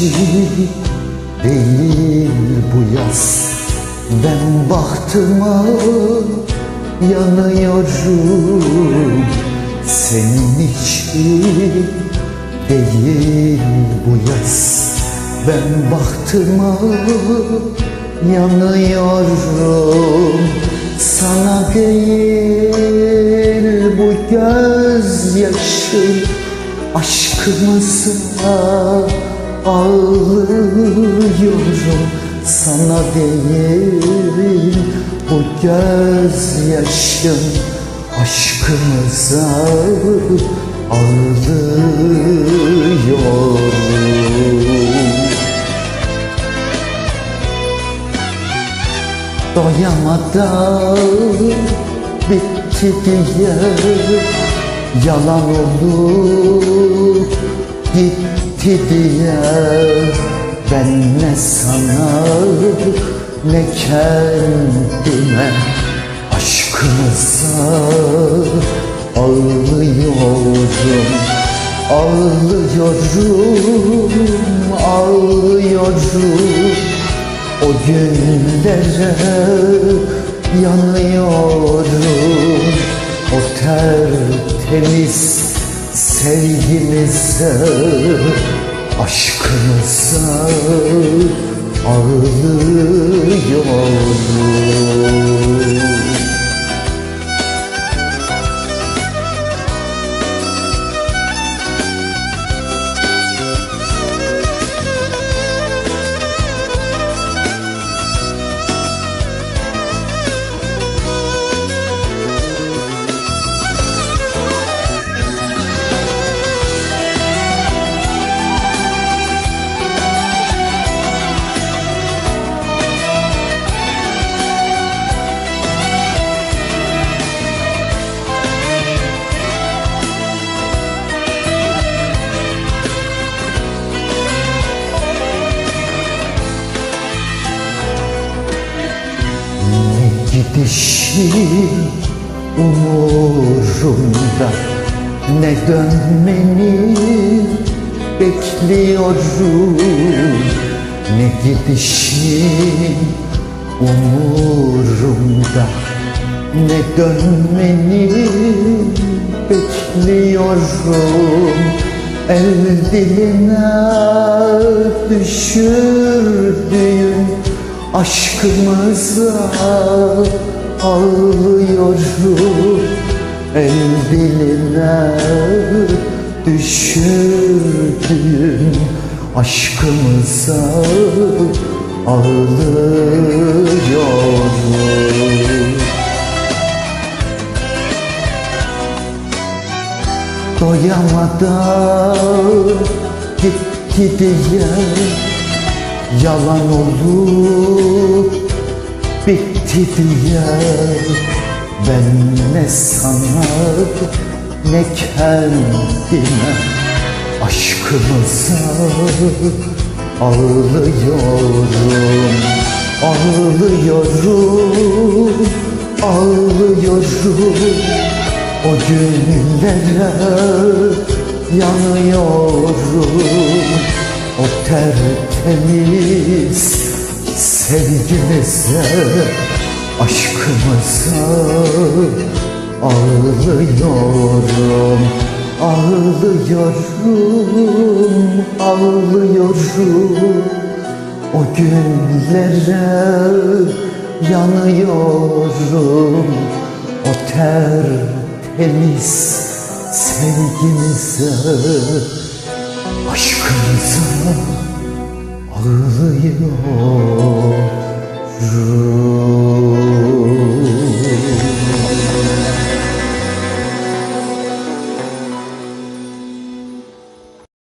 geçti değil bu yaz. Ben bahtıma yanıyorum. Senin için değil bu yaz. Ben bahtıma yanıyorum. Sana değil bu gözyaşım Aşkımıza ağlıyorum Sana değil bu gözyaşım Aşkımıza ağlıyorum Doyamadım bitti diye Yalan olup gitti diye Ben ne sana ne kendime Aşkımıza ağlıyorum. Ağlıyorum, ağlıyorum. O günlere yanıyorum. O tertemiz sevgimize Aşkımıza ağlıyorum gidişin umurumda. Ne dönmeni bekliyorum? Ne gidişin umurumda? Ne dönmeni bekliyorum? El diline düşürdüğün aşkımıza ağlıyorum El diline düşürdüğün aşkımıza ağlıyorum Doyamadan gitti diye Yalan olup bitti diye Ben ne sana ne kendime Aşkımıza ağlıyorum Ağlıyorum, ağlıyorum. O günlere yanıyorum O tertemiz sevgimize Aşkımıza ağlıyorum Ağlıyorum, ağlıyorum. O günlere yanıyorum O tertemiz sevgimize Aşkımıza ağlıyorum